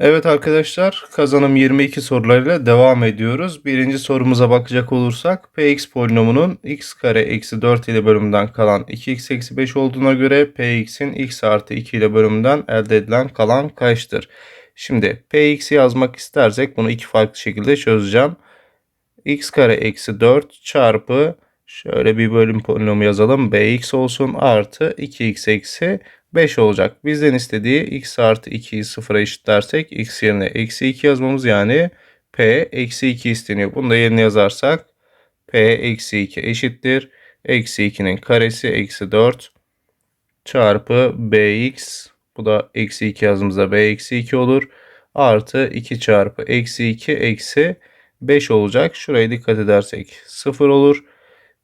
Evet arkadaşlar kazanım 22 sorularıyla devam ediyoruz. Birinci sorumuza bakacak olursak px polinomunun x kare eksi 4 ile bölümünden kalan 2x eksi 5 olduğuna göre px'in x artı 2 ile bölümünden elde edilen kalan kaçtır? Şimdi px'i yazmak istersek bunu iki farklı şekilde çözeceğim. x kare eksi 4 çarpı şöyle bir bölüm polinomu yazalım bx olsun artı 2x eksi 5 olacak. Bizden istediği x artı 2'yi sıfıra eşitlersek x yerine eksi 2 yazmamız yani p eksi 2 isteniyor. Bunu da yerine yazarsak p eksi 2 eşittir. Eksi 2'nin karesi eksi 4 çarpı bx bu da eksi 2 yazdığımızda b eksi 2 olur. Artı 2 çarpı eksi 2 eksi 5 olacak. Şuraya dikkat edersek 0 olur.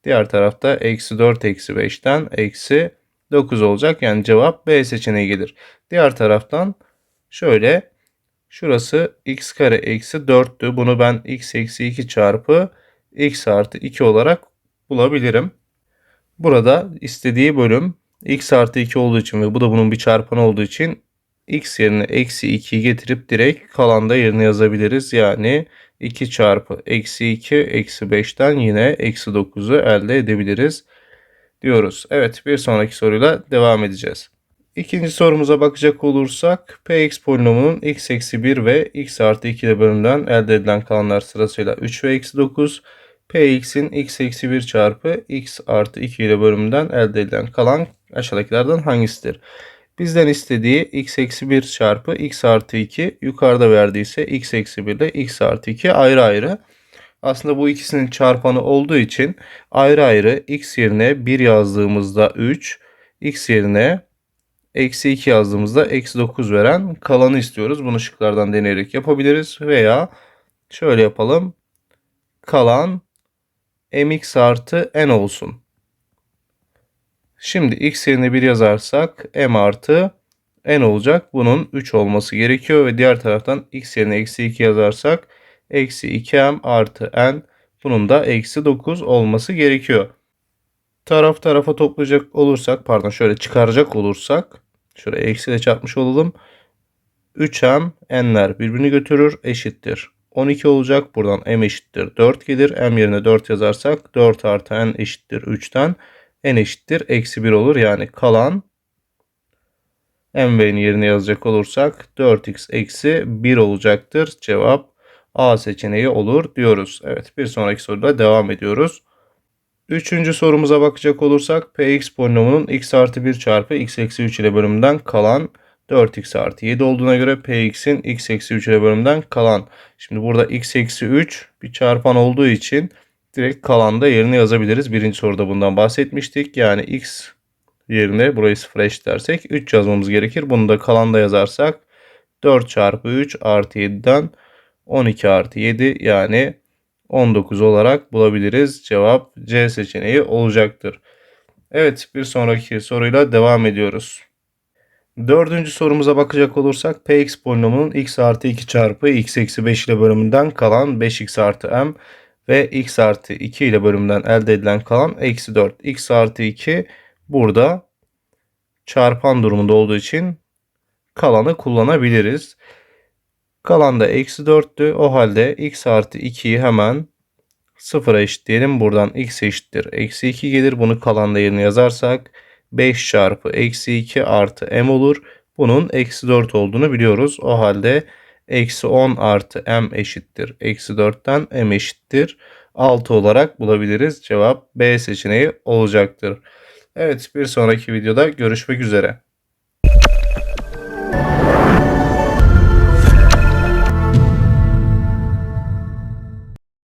Diğer tarafta eksi 4 eksi 5'ten eksi 9 olacak. Yani cevap B seçeneği gelir. Diğer taraftan şöyle şurası x kare eksi 4'tü. Bunu ben x eksi 2 çarpı x artı 2 olarak bulabilirim. Burada istediği bölüm x artı 2 olduğu için ve bu da bunun bir çarpanı olduğu için x yerine eksi 2'yi getirip direkt kalanda yerine yazabiliriz. Yani 2 çarpı eksi 2 eksi 5'ten yine eksi 9'u elde edebiliriz diyoruz. Evet bir sonraki soruyla devam edeceğiz. İkinci sorumuza bakacak olursak px polinomunun x eksi 1 ve x artı 2 ile bölümden elde edilen kalanlar sırasıyla 3 ve eksi 9. px'in x eksi 1 çarpı x artı 2 ile bölümünden elde edilen kalan aşağıdakilerden hangisidir? Bizden istediği x eksi 1 çarpı x artı 2 yukarıda verdiyse x eksi 1 ile x artı 2 ayrı ayrı. Aslında bu ikisinin çarpanı olduğu için ayrı ayrı x yerine 1 yazdığımızda 3, x yerine eksi 2 yazdığımızda eksi 9 veren kalanı istiyoruz. Bunu şıklardan deneyerek yapabiliriz. Veya şöyle yapalım. Kalan mx artı n olsun. Şimdi x yerine 1 yazarsak m artı n olacak. Bunun 3 olması gerekiyor ve diğer taraftan x yerine eksi 2 yazarsak eksi 2m artı n bunun da eksi 9 olması gerekiyor. Taraf tarafa toplayacak olursak pardon şöyle çıkaracak olursak şöyle eksi de çarpmış olalım. 3m n'ler birbirini götürür eşittir. 12 olacak. Buradan m eşittir 4 gelir. m yerine 4 yazarsak 4 artı n eşittir 3'ten. n eşittir eksi 1 olur. Yani kalan m ve n yerine yazacak olursak 4x eksi 1 olacaktır. Cevap A seçeneği olur diyoruz. Evet bir sonraki soruda devam ediyoruz. Üçüncü sorumuza bakacak olursak px polinomunun x artı 1 çarpı x eksi 3 ile bölümünden kalan 4x artı 7 olduğuna göre px'in x eksi 3 ile bölümünden kalan. Şimdi burada x eksi 3 bir çarpan olduğu için direkt kalanda yerine yazabiliriz. Birinci soruda bundan bahsetmiştik. Yani x yerine burayı sıfıra eşitlersek 3 yazmamız gerekir. Bunu da kalanda yazarsak 4 çarpı 3 artı 7'den 12 artı 7 yani 19 olarak bulabiliriz. Cevap C seçeneği olacaktır. Evet bir sonraki soruyla devam ediyoruz. Dördüncü sorumuza bakacak olursak px polinomunun x artı 2 çarpı x eksi 5 ile bölümünden kalan 5x artı m ve x artı 2 ile bölümünden elde edilen kalan eksi 4. x artı 2 burada çarpan durumunda olduğu için kalanı kullanabiliriz. Kalan da eksi 4'tü. O halde x artı 2'yi hemen sıfıra eşitleyelim. Buradan x eşittir. Eksi 2 gelir. Bunu kalan yerine yazarsak 5 çarpı eksi 2 artı m olur. Bunun eksi 4 olduğunu biliyoruz. O halde eksi 10 artı m eşittir. Eksi 4'ten m eşittir. 6 olarak bulabiliriz. Cevap B seçeneği olacaktır. Evet bir sonraki videoda görüşmek üzere.